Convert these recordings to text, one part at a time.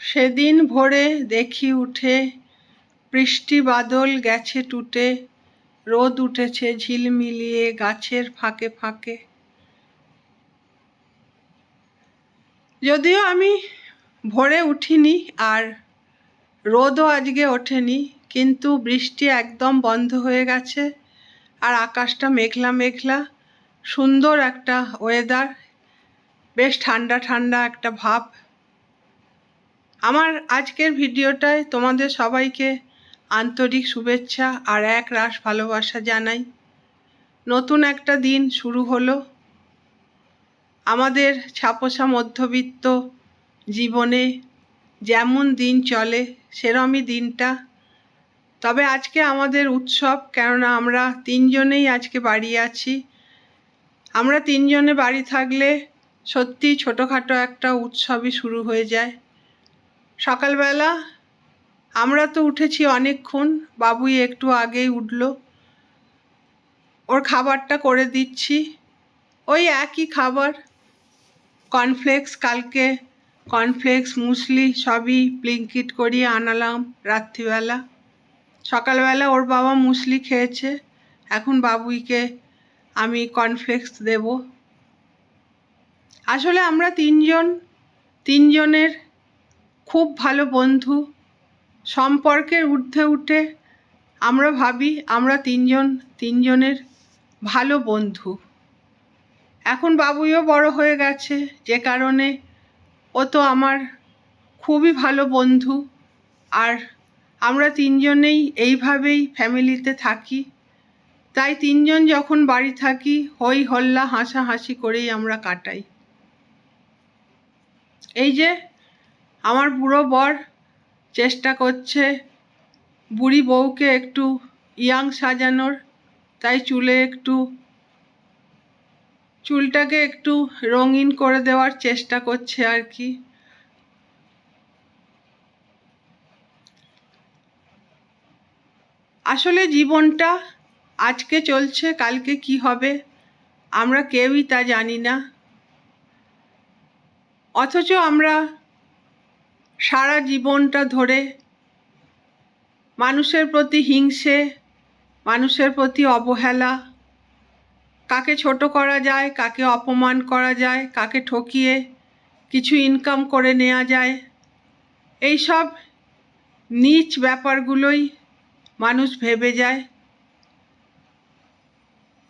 সেদিন ভোরে দেখি উঠে বৃষ্টি বাদল গেছে টুটে, রোদ উঠেছে ঝিলমিলিয়ে গাছের ফাঁকে ফাঁকে। যদিও আমি ভোরে উঠিনি আর রোদও আজকে ওঠেনি, কিন্তু বৃষ্টি একদম বন্ধ হয়ে গেছে আর আকাশটা মেঘলা মেঘলা, সুন্দর একটা ওয়েদার বেশ ঠান্ডা ঠান্ডা একটা ভাব আমার আজকের ভিডিওটায় তোমাদের সবাইকে আন্তরিক শুভেচ্ছা আর এক রাস ভালোবাসা জানাই। নতুন একটা দিন শুরু হলো। আমাদের ছাপোষা মধ্যবিত্ত জীবনে যেমন দিন চলে, সেরমই দিনটা। তবে আজকে আমাদের উৎসব, কেননা আমরা তিনজনেই আজকে বাড়ি আছি। আমরা তিনজনে বাড়ি থাকলে সত্যি ছোটোখাটো একটা উৎসবই শুরু হয়ে যায়। সকালবেলা আমরা তো উঠেছি অনেকক্ষণ, বাবুই একটু আগেই উঠল। ওর খাবারটা করে দিচ্ছি। ওই একই খাবার। কর্নফ্লেক্স কালকে, কর্নফ্লেক্স, মুসলি সবই প্লিঙ্কিট করিয়ে আনালাম রাত্রিবেলা। সকালবেলা ওর বাবা মুসলি খেয়েছে। এখন বাবুইকে আমি কর্নফ্লেক্স দেব। আসলে আমরা তিনজন, তিনজনের খুব ভালো বন্ধু। সম্পর্কের ঊর্ধ্বে উঠে আমরা ভাবি আমরা তিনজন, তিনজনের ভালো বন্ধু। এখন বাবুইও বড় হয়ে গেছে, যে কারণে ও তো আমার খুবই ভালো বন্ধু। আর আমরা তিনজনেই এইভাবেই ফ্যামিলিতে থাকি। তাই তিনজন যখন বাড়ি থাকি, হই হল্লা হাসাহাসি করেই আমরা কাটাই। এই যে আমার বুড়ো বর চেষ্টা করছে বুড়ি বউকে একটু ইয়াং সাজানোর, তাই চুলে একটু, চুলটাকে একটু রঙিন করে দেওয়ার চেষ্টা করছে আর কি। আসলে জীবনটা আজকে চলছে, কালকে কি হবে, আমরা কেউই তা জানি না। অথচ আমরা সারা জীবনটা ধরে মানুষের প্রতি হিংসে, মানুষের প্রতি অবহেলা, কাকে ছোট করা যায়, কাকে অপমান করা যায়, কাকে ঠকিয়ে কিছু ইনকাম করে নেওয়া যায় এই সব নিচ ব্যাপারগুলোই মানুষ ভেবে যায়।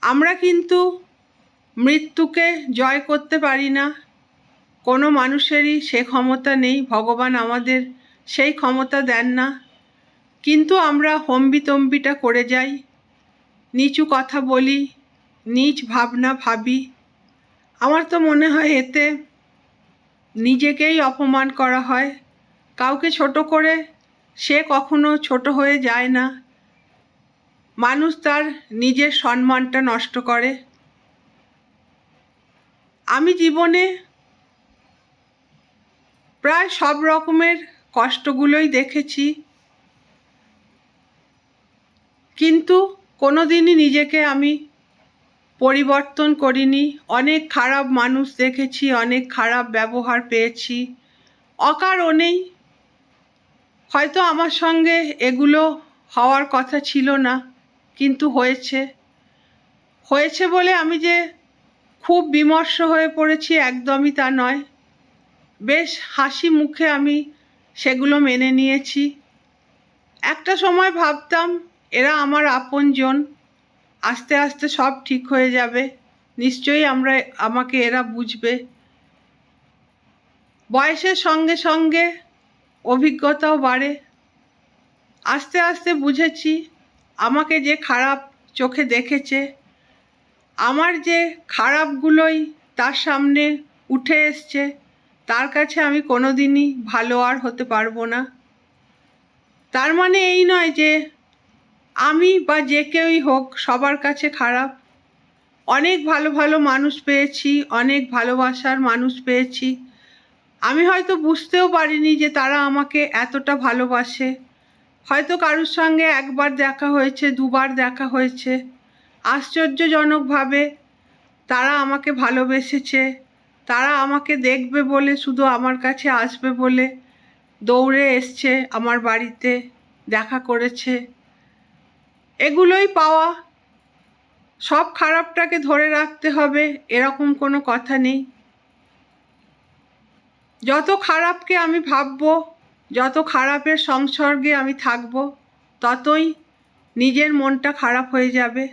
আমরা কিন্তু মৃত্যুকে জয় করতে পারি না। কোনো মানুষেরই সে ক্ষমতা নেই, ভগবান আমাদের সেই ক্ষমতা দেন না। কিন্তু আমরা হম্বিতম্বিটা করে যাই, নিচু কথা বলি, নিজ ভাবনা ভাবি। আমার তো মনে হয় এতে নিজেকেই অপমান করা হয়। কাউকে ছোট করে সে কখনো ছোট হয়ে যায় না। মানুষ তার নিজের সম্মানটা নষ্ট করে। আমি জীবনে প্রায় সব রকমের কষ্টগুলোই দেখেছি। কিন্তু কোনো দিনই নিজেকে আমি পরিবর্তন করিনি। অনেক খারাপ মানুষ দেখেছি, অনেক খারাপ ব্যবহার পেয়েছি। অকারণেই হয়তো আমার সঙ্গে এগুলো হওয়ার কথা ছিল না, কিন্তু হয়েছে। হয়েছে বলে আমি যে খুব বিমর্ষ হয়ে পড়েছি, একদমই তা নয়। বেশ হাসি মুখে আমি সেগুলো মেনে নিয়েছি। একটা সময় ভাবতাম, এরা আমার আপনজন। আস্তে আস্তে সব ঠিক হয়ে যাবে। নিশ্চয়ই আমরা, আমাকে এরা বুঝবে। বয়সের সঙ্গে সঙ্গে অভিজ্ঞতাও বাড়ে। আস্তে আস্তে বুঝেছি, আমাকে যে খারাপ চোখে দেখেছে, আমার যে খারাপগুলোই তার সামনে উঠে এসছে। তার কাছে আমি কোনো দিনই ভালো আর হতে পারব না। তার মানে এই নয় যে আমি বা যে কেউই হোক সবার কাছে খারাপ। অনেক ভালো ভালো মানুষ পেয়েছি, অনেক ভালোবাসার মানুষ পেয়েছি। আমি হয়তো বুঝতেও পারিনি যে তারা আমাকে এতটা ভালোবাসে। হয়তো কারোর সঙ্গে একবার দেখা হয়েছে, দুবার দেখা হয়েছে। আশ্চর্যজনকভাবে তারা আমাকে ভালোবেসেছে। তারা আমাকে দেখবে বলে, শুধু আমার কাছে আসবে বলে দৌড়ে এসছে আমার বাড়িতে, দেখা করেছে। এগুলোই পাওয়া। সব খারাপটাকে ধরে রাখতে হবে, এরকম কোনো কথা নেই। যত খারাপকে আমি ভাববো, যত খারাপের সংসর্গে আমি থাকব, ততই নিজের মনটা খারাপ হয়ে যাবে।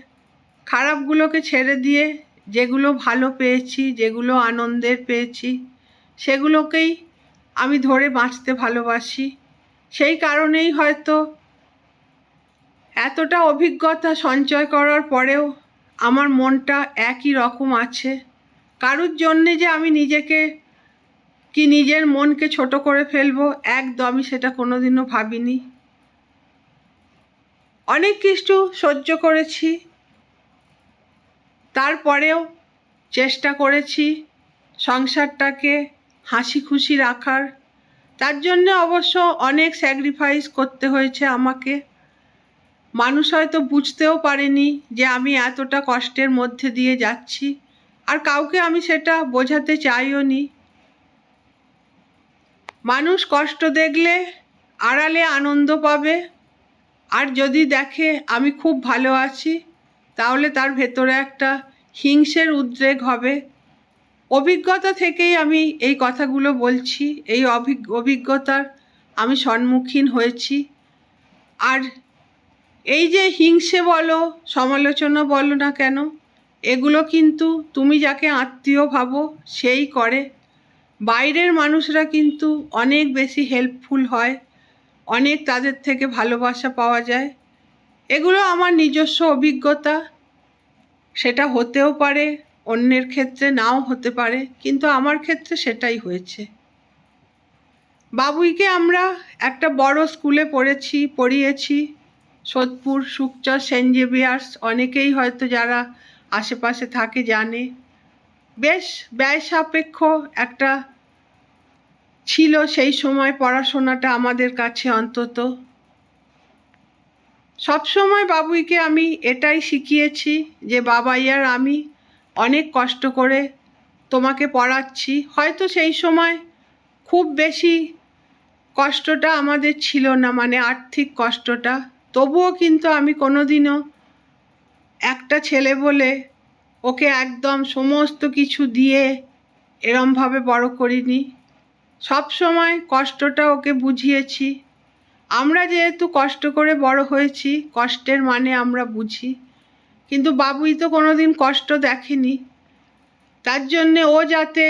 খারাপগুলোকে ছেড়ে দিয়ে যেগুলো ভালো পেয়েছি, যেগুলো আনন্দের পেয়েছি, সেগুলোকেই আমি ধরে বাঁচতে ভালোবাসি। সেই কারণেই হয়তো এতটা অভিজ্ঞতা সঞ্চয় করার পরেও আমার মনটা একই রকম আছে। কারুর জন্যে যে আমি নিজেকে কি নিজের মনকে ছোট করে ফেলব, একদমই সেটা কোনোদিনও ভাবিনি। অনেক কিছু সহ্য করেছি তারপরেও চেষ্টা করেছি সংসারটাকে হাসি খুশি রাখার। তার জন্য অবশ্য অনেক স্যাক্রিফাইস করতে হয়েছে আমাকে। মানুষ হয়তো বুঝতেও পারেনি যে আমি এতটা কষ্টের মধ্যে দিয়ে যাচ্ছি, আর কাউকে আমি সেটা বোঝাতে চাইও নি। মানুষ কষ্ট দেখলে আড়ালে আনন্দ পাবে, আর যদি দেখে আমি খুব ভালো আছি, তাহলে তার ভেতরে একটা হিংসের উদ্রেক হবে। অভিজ্ঞতা থেকেই আমি এই কথাগুলো বলছি, এই অভিজ্ঞতার আমি সম্মুখীন হয়েছি। আর এই যে হিংসে বলো, সমালোচনা বলো না কেন, এগুলো কিন্তু তুমি যাকে আত্মীয় ভাবো সেই করে। বাইরের মানুষরা কিন্তু অনেক বেশি হেল্পফুল হয়, অনেক তাদের থেকে ভালোবাসা পাওয়া যায়। এগুলো আমার নিজস্ব অভিজ্ঞতা। সেটা হতেও পারে, অন্যের ক্ষেত্রে নাও হতে পারে, কিন্তু আমার ক্ষেত্রে সেটাই হয়েছে। বাবুইকে আমরা একটা বড় স্কুলে পড়েছি, পড়িয়েছি। সোদপুর, সুকচর, সেন্ট জেভিয়ার্স, অনেকেই হয়তো যারা আশেপাশে থাকে জানে। বেশ ব্যয় সাপেক্ষ একটা ছিল সেই সময় পড়াশোনাটা আমাদের কাছে অন্তত। সবসময় বাবুইকে আমি এটাই শিখিয়েছি যে, বাবাই আর আমি অনেক কষ্ট করে তোমাকে পড়াচ্ছি। হয়তো সেই সময় খুব বেশি কষ্টটা আমাদের ছিল না মানে আর্থিক কষ্টটা। তবুও কিন্তু আমি কোনোদিনও একটা ছেলে বলে ওকে একদম সমস্ত কিছু দিয়ে এরমভাবে বড় করিনি। সব সময় কষ্টটা ওকে বুঝিয়েছি। আমরা যেহেতু কষ্ট করে বড় হয়েছি, কষ্টের মানে আমরা বুঝি। কিন্তু বাবুই তো কোনো দিন কষ্ট দেখেনি। তার জন্যে ও যাতে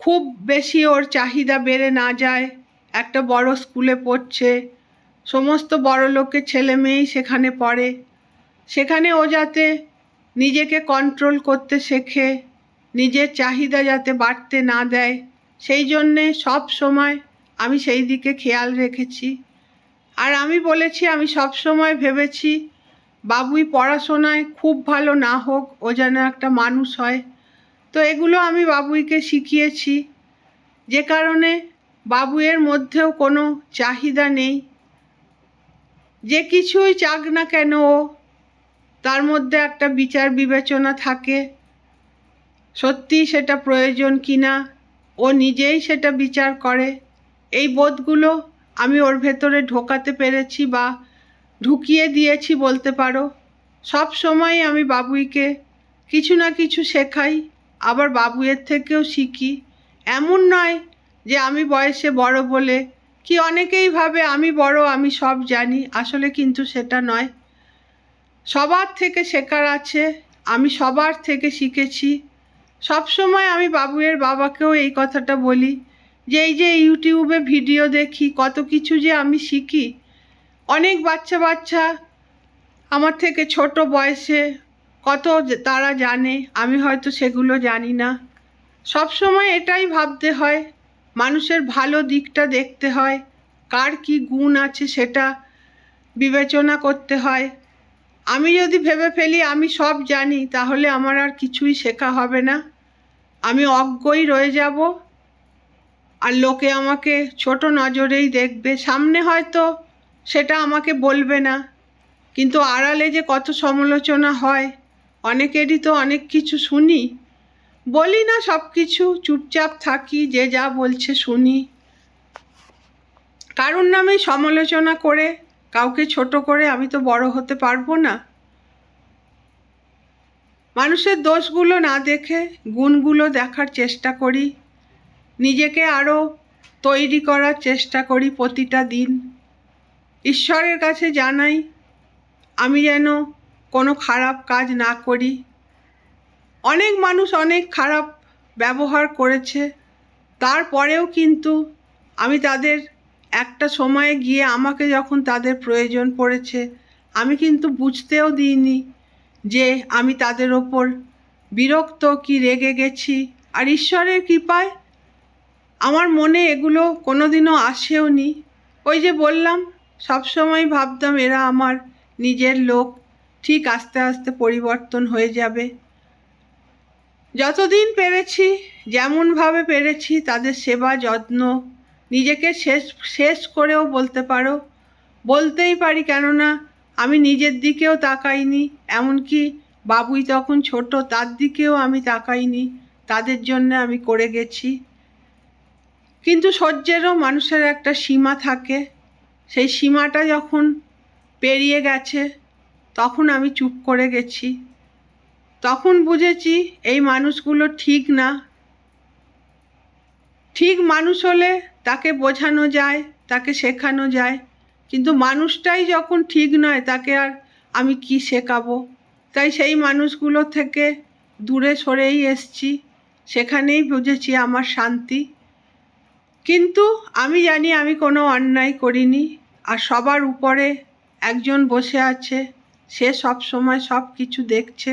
খুব বেশি ওর চাহিদা বেড়ে না যায়, একটা বড় স্কুলে পড়ছে, সমস্ত বড় লোকের ছেলে মেয়েই সেখানে পড়ে। সেখানে ও যাতে নিজেকে কন্ট্রোল করতে শেখে, নিজের চাহিদা যাতে বাড়তে না দেয়, সেই জন্যে সব সময় আমি সেই দিকে খেয়াল রেখেছি। আর আমি বলেছি, আমি সব সময় ভেবেছি, বাবুই পড়াশোনায় খুব ভালো না হোক, ও যেন একটা মানুষ হয়। তো এগুলো আমি বাবুইকে শিখিয়েছি। যে কারণে বাবুয়ের মধ্যেও কোনো চাহিদা নেই। যে কিছুই চাক না কেন ও, তার মধ্যে একটা বিচার বিবেচনা থাকে। সত্যি সেটা প্রয়োজন কি না ও নিজেই সেটা বিচার করে। এই বোধগুলো আমি ওর ভেতরে ঢোকাতে পেরেছি বা ঢুকিয়ে দিয়েছি বলতে পারো। সব সময় আমি বাবুইকে কিছু না কিছু শেখাই, আবার বাবুয়ের থেকেও শিখি। এমন নয় যে আমি বয়সে বড় বলে কি অনেকেই ভাবে আমি বড়, আমি সব জানি, আসলে কিন্তু সেটা নয়। সবার থেকে শেখার আছে, আমি সবার থেকে শিখেছি। সব সময় আমি বাবুয়ের বাবাকেও এই কথাটা বলি যে এই যে ইউটিউবে ভিডিও দেখি, কত কিছু যে আমি শিখি। অনেক বাচ্চা বাচ্চা আমার থেকে ছোট বয়সে কত তারা জানে, আমি হয়তো সেগুলো জানি না। সব সময় এটাই ভাবতে হয়, মানুষের ভালো দিকটা দেখতে হয়, কার কি গুণ আছে সেটা বিবেচনা করতে হয়। আমি যদি ভেবে ফেলি, আমি সব জানি, তাহলে আমার আর কিছুই শেখা হবে না। আমি অজ্ঞই রয়ে যাব। আর লোকে আমাকে ছোট নজরেই দেখবে। সামনে হয়তো সেটা আমাকে বলবে না, কিন্তু আড়ালে যে কত সমালোচনা হয়, অনেকেরই তো অনেক কিছু শুনি। বলি না সব কিছু চুপচাপ থাকি, যে যা বলছে শুনি। কারুর নামে সমালোচনা করে, কাউকে ছোট করে আমি তো বড় হতে পারব না। মানুষের দোষগুলো না দেখে, গুণগুলো দেখার চেষ্টা করি। নিজেকে আরও তৈরি করার চেষ্টা করি প্রতিটা দিন। ঈশ্বরের কাছে জানাই, আমি যেন কোনো খারাপ কাজ না করি। অনেক মানুষ অনেক খারাপ ব্যবহার করেছে। তারপরেও কিন্তু আমি তাদের একটা সময়ে গিয়ে আমাকে যখন তাদের প্রয়োজন পড়েছে, আমি কিন্তু বুঝতেও দিইনি যে আমি তাদের ওপর বিরক্ত কি রেগে গেছি। আর ঈশ্বরের কৃপায় আমার মনে এগুলো কোনোদিনও আসেও নি ওই যে বললাম, সবসময় ভাবতাম এরা আমার নিজের লোক, ঠিক আস্তে আস্তে পরিবর্তন হয়ে যাবে। যতদিন পেরেছি, যেমনভাবে পেরেছি, তাদের সেবা যত্ন নিজেকে শেষ শেষ করেও বলতে পারো। বলতেই পারি, কেননা আমি নিজের দিকেও তাকাইনি, এমনকি বাবুই তখন ছোট, তার দিকেও আমি তাকাইনি। তাদের জন্য আমি করে গেছি। কিন্তু সহ্যেরও মানুষের একটা সীমা থাকে। সেই সীমাটা যখন পেরিয়ে গেছে, তখন আমি চুপ করে গেছি। তখন বুঝেছি এই মানুষগুলো ঠিক না। ঠিক মানুষ হলে তাকে বোঝানো যায়, তাকে শেখানো যায়। কিন্তু মানুষটাই যখন ঠিক নয়, তাকে আর আমি কি শেখাবো? তাই সেই মানুষগুলো থেকে দূরে সরেই এসছি। সেখানেই বুঝেছি আমার শান্তি। কিন্তু আমি জানি আমি কোনো অন্যায় করিনি, আর সবার উপরে একজন বসে আছে, সে সব সময় সব কিছু দেখছে।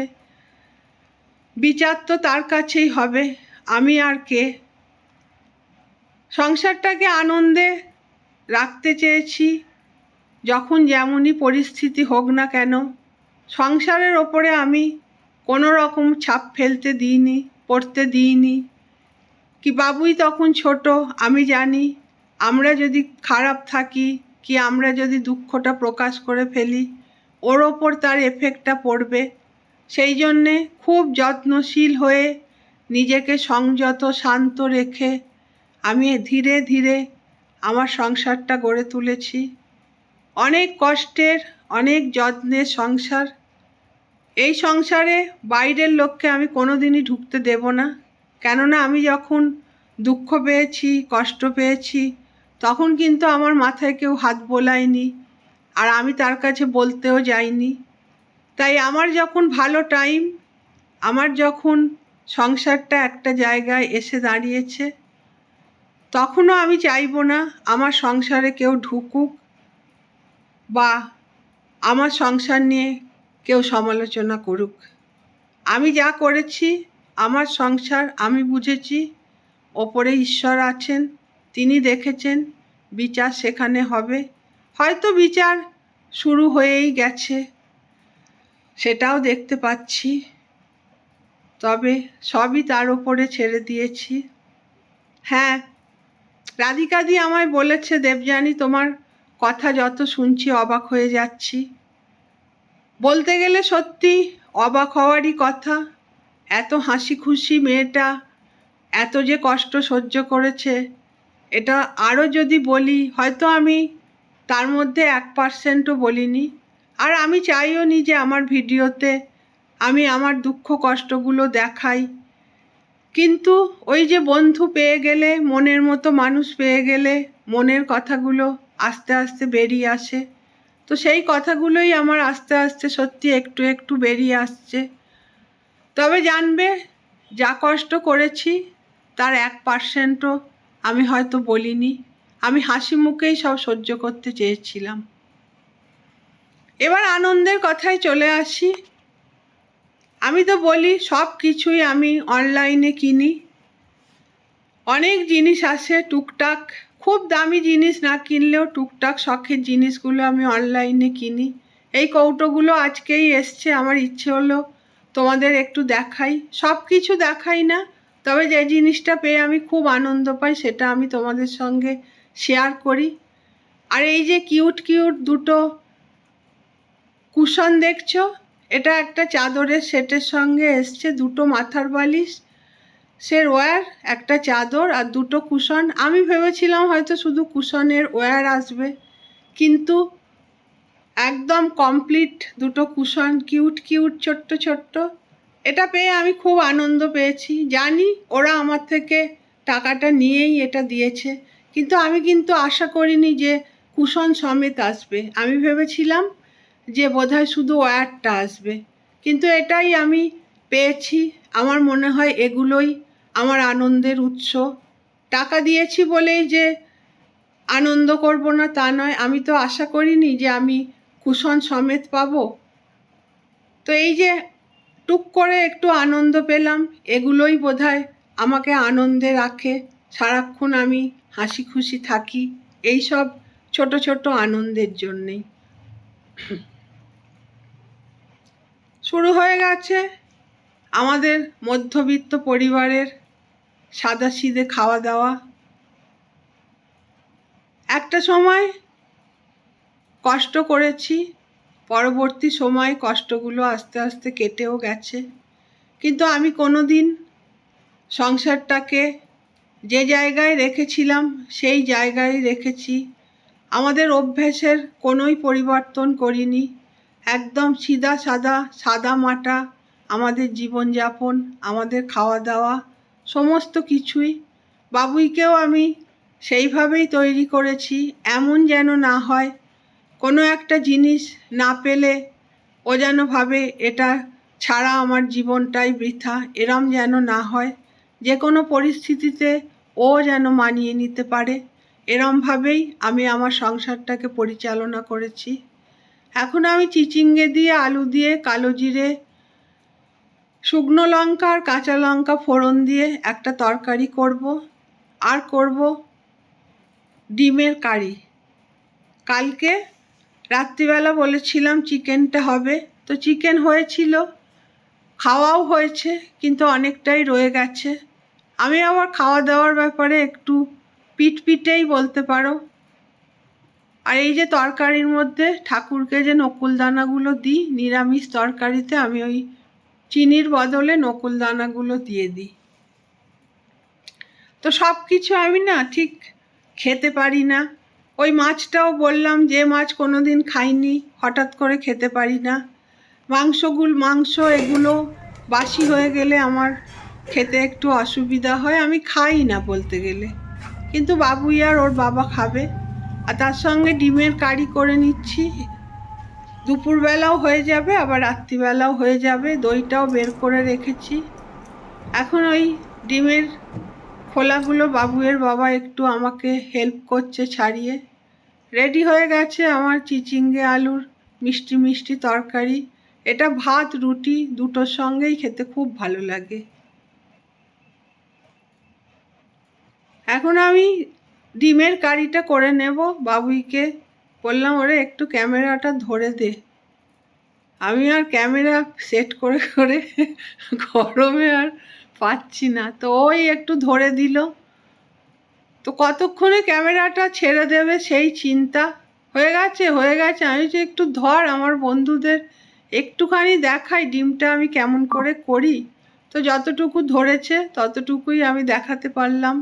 বিচার তো তার কাছেই হবে, আমি আর কে? সংসারটাকে আনন্দে রাখতে চেয়েছি, যখন যেমনই পরিস্থিতি হোক না কেন। সংসারের ওপরে আমি কোনো রকম ছাপ ফেলতে দিইনি, পড়তে দিইনি। কি বাবুই তখন ছোট, আমি জানি। আমরা যদি খারাপ থাকি, কি আমরা যদি দুঃখটা প্রকাশ করে ফেলি? ওর ওপর তার এফেক্টটা পড়বে। সেই জন্যে খুব যত্নশীল হয়ে নিজেকে সংযত, শান্ত রেখে আমি ধীরে ধীরে আমার সংসারটা গড়ে তুলেছি। অনেক কষ্টের, অনেক যত্নের সংসার। এই সংসারে বাইরের লোককে আমি কোনোদিনই ঢুকতে দেব না। কেননা আমি যখন দুঃখ পেয়েছি, কষ্ট পেয়েছি, তখন কিন্তু আমার মাথায় কেউ হাত বোলায়নি আর আমি তার কাছে বলতেও যাইনি। তাই আমার যখন ভালো টাইম, আমার যখন সংসারটা একটা জায়গায় এসে দাঁড়িয়েছে, তখনও আমি চাইব না আমার সংসারে কেউ ঢুকুক বা আমার সংসার নিয়ে কেউ সমালোচনা করুক। আমি যা করেছি আমার সংসার আমি বুঝেছি, ওপরে ঈশ্বর আছেন, তিনি দেখেছেন, বিচার সেখানে হবে। হয়তো বিচার শুরু হয়েই গেছে, সেটাও দেখতে পাচ্ছি। তবে সবই তার ওপরে ছেড়ে দিয়েছি। হ্যাঁ রাধিকাদি আমায় বলেছে, দেবযানী, তোমার কথা যত শুনছি অবাক হয়ে যাচ্ছি। বলতে গেলে সত্যি অবাক হওয়ারই কথা। এত হাসি খুশি মেয়েটা, এত যে কষ্ট সহ্য করেছে, এটা আরও যদি বলি, হয়তো আমি তার মধ্যে এক পার্সেন্টও বলিনি। আর আমি চাইও নি যে আমার ভিডিওতে আমি আমার দুঃখ কষ্টগুলো দেখাই। কিন্তু ওই যে বন্ধু পেয়ে গেলে, মনের মতো মানুষ পেয়ে গেলে মনের কথাগুলো আস্তে আস্তে বেরিয়ে আসে। তো সেই কথাগুলোই আমার আস্তে আস্তে সত্যি একটু একটু বেরিয়ে আসছে। তবে জানবে, যা কষ্ট করেছি, তার এক পার্সেন্টও আমি হয়তো বলিনি। আমি হাসি মুখেই সব সহ্য করতে চেয়েছিলাম। এবার আনন্দের কথায় চলে আসি। আমি তো বলি, সব কিছুই আমি অনলাইনে কিনি। অনেক জিনিস আসে টুকটাক, খুব দামি জিনিস না কিনলেও টুকটাক শখের জিনিসগুলো আমি অনলাইনে কিনি। এই কৌটোগুলো আজকেই এসছে, আমার ইচ্ছে হলো তোমাদের একটু দেখাই। সব কিছু দেখাই না, তবে যে জিনিসটা পেয়ে আমি খুব আনন্দ পাই সেটা আমি তোমাদের সঙ্গে শেয়ার করি। আর এই যে কিউট কিউট দুটো কুশন দেখছ, এটা একটা চাদরের সেটের সঙ্গে এসছে, দুটো মাথার বালিশ, সে ওয়্যার একটা চাদর আর দুটো কুশন আমি ভেবেছিলাম হয়তো শুধু কুশনের ওয়্যার আসবে, কিন্তু একদম কমপ্লিট দুটো কুশন কিউট কিউট ছোট্ট ছোট্ট। এটা পেয়ে আমি খুব আনন্দ পেয়েছি। জানি ওরা আমার থেকে টাকাটা নিয়েই এটা দিয়েছে। কিন্তু আমি কিন্তু আশা করিনি যে কুশন সমেত আসবে। আমি ভেবেছিলাম যে বোধহয় শুধু ওয়্যারটা আসবে। কিন্তু এটাই আমি পেয়েছি। আমার মনে হয় এগুলোই আমার আনন্দের উৎস। টাকা দিয়েছি বলেই যে আনন্দ করব না তা নয়। আমি তো আশা করিনি যে আমি কুশন সমেত পাবো? তো এই যে টুক করে একটু আনন্দ পেলাম, এগুলোই বোধহয় আমাকে আনন্দে রাখে। সারাক্ষণ আমি হাসি খুশি থাকি এই সব ছোট ছোট আনন্দের জন্যেই। শুরু হয়ে গেছে আমাদের মধ্যবিত্ত পরিবারের সাদাসিধে খাওয়া দাওয়া। একটা সময় কষ্ট করেছি, পরবর্তী সময় কষ্টগুলো আস্তে আস্তে কেটেও গেছে। কিন্তু আমি কোনো দিন সংসারটাকে যে জায়গায় রেখেছিলাম, সেই জায়গায় রেখেছি। আমাদের অভ্যেসের কোনোই পরিবর্তন করিনি। একদম সিধা সাদা সাদা মাটা, আমাদের জীবনযাপন, আমাদের খাওয়া দাওয়া সমস্ত কিছুই। বাবুইকেও আমি সেইভাবেই তৈরি করেছি, এমন যেন না হয় কোনো একটা জিনিস না পেলে ও যেন ভাবে এটা ছাড়া আমার জীবনটাই বৃথা, এরম যেন না হয়। যে কোনো পরিস্থিতিতে ও যেন মানিয়ে নিতে পারে। এরমভাবেই আমি আমার সংসারটাকে পরিচালনা করেছি। এখন আমি চিচিঙ্গে দিয়ে আলু দিয়ে কালো জিরে, শুকনো লঙ্কা আর কাঁচা লঙ্কা ফোড়ন দিয়ে একটা তরকারি করব। আর করব ডিমের কারি। কালকে রাত্রিবেলা বলেছিলাম চিকেনটা হবে। তো চিকেন হয়েছিল, খাওয়াও হয়েছে, কিন্তু অনেকটাই রয়ে গেছে। আমি আবার খাওয়া দাওয়ার ব্যাপারে একটু পিটপিটেই বলতে পারো। আর এই যে তরকারির মধ্যে ঠাকুরকে যে নকুল দানাগুলো দিই, নিরামিষ তরকারিতে আমি ওই চিনির বদলে নকুল দানাগুলো দিয়ে দিই। তো সব কিছু আমি না ঠিক খেতে পারি না। ওই মাছটাও বললাম যে মাছ কোনো দিন খাইনি, হঠাৎ করে খেতে পারি না। মাংসগুল, মাংস এগুলো বাসি হয়ে গেলে আমার খেতে একটু অসুবিধা হয়, আমি খাই না বলতে গেলে। কিন্তু বাবুই আর ওর বাবা খাবে। আর তার সঙ্গে ডিমের কারি করে নিচ্ছি। দুপুরবেলাও হয়ে যাবে, আবার রাত্রিবেলাও হয়ে যাবে, দইটাও বের করে রেখেছি। এখন ওই ডিমের খোলাগুলো বাবুয়ের বাবা একটু আমাকে হেল্প করছে ছাড়িয়ে। রেডি হয়ে গেছে আমার চিচিঙ্গে আলুর মিষ্টি মিষ্টি তরকারি। এটা ভাত, রুটি দুটোর সঙ্গেই খেতে খুব ভালো লাগে। এখন আমি ডিমের কারিটা করে নেব বাবুইকে। বললাম, ওরে, একটু ক্যামেরাটা ধরে দে। আমি আর ক্যামেরা সেট করে করে গরমে আর পাচ্ছি না। তো ওই একটু ধরে দিল। তো কতক্ষণে ক্যামেরাটা ছেড়ে দেবে সেই চিন্তা? হয়ে গেছে হয়ে গেছে। আমি যে একটু ধর আমার বন্ধুদের। একটুখানি দেখাই ডিমটা আমি কেমন করে করি। তো যতটুকু ধরেছে, ততটুকুই আমি দেখাতে পারলাম।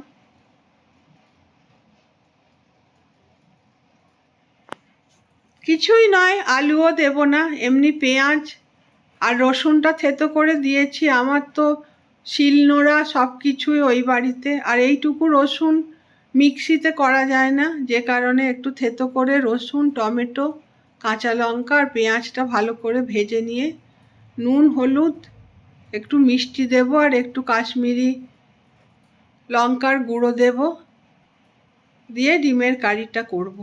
কিছুই নয়, আলুও দেব না। এমনি পেঁয়াজ আর রসুনটা থেতো করে দিয়েছি। আমার তো শিলনোড়া সব কিছুই ওই বাড়িতে। আর এইটুকু রসুন মিক্সিতে করা যায় না। যে কারণে একটু থেতো করে রসুন, টমেটো, কাঁচা লঙ্কা আর পেঁয়াজটা ভালো করে ভেজে নিয়ে নুন, হলুদ, একটু মিষ্টি দেব আর একটু কাশ্মীরি লঙ্কার গুঁড়ো দেব। দিয়ে ডিমের কারিটা করব।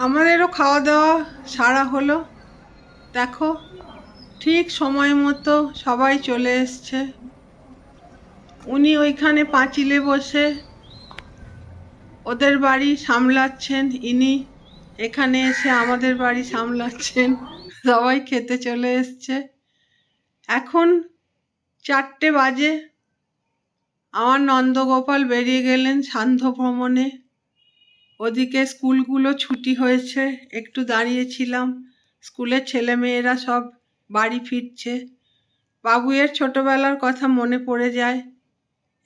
আমাদেরও খাওয়া দাওয়া সারা হলো। দেখো, ঠিক সময় মতো সবাই চলে এসছে। উনি ওইখানে পাঁচিলে বসে ওদের বাড়ি সামলাচ্ছেন। ইনি এখানে এসে আমাদের বাড়ি সামলাচ্ছেন। সবাই খেতে চলে এসছে। এখন চারটে বাজে। আমার নন্দগোপাল বেরিয়ে গেলেন সান্ধ্য ভ্রমণে। ওদিকে স্কুলগুলো ছুটি হয়েছে, একটু দাঁড়িয়েছিলাম। স্কুলের ছেলেমেয়েরা সব বাড়ি ফিরছে। বাবুয়ের ছোটবেলার কথা মনে পড়ে যায়।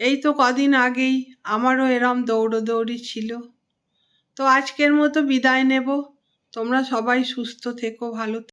এই তো কদিন আগেই আমারও এরম দৌড়োদৌড়ি ছিল। তো আজকের মতো বিদায় নেব। তোমরা সবাই সুস্থ থেকো, ভালো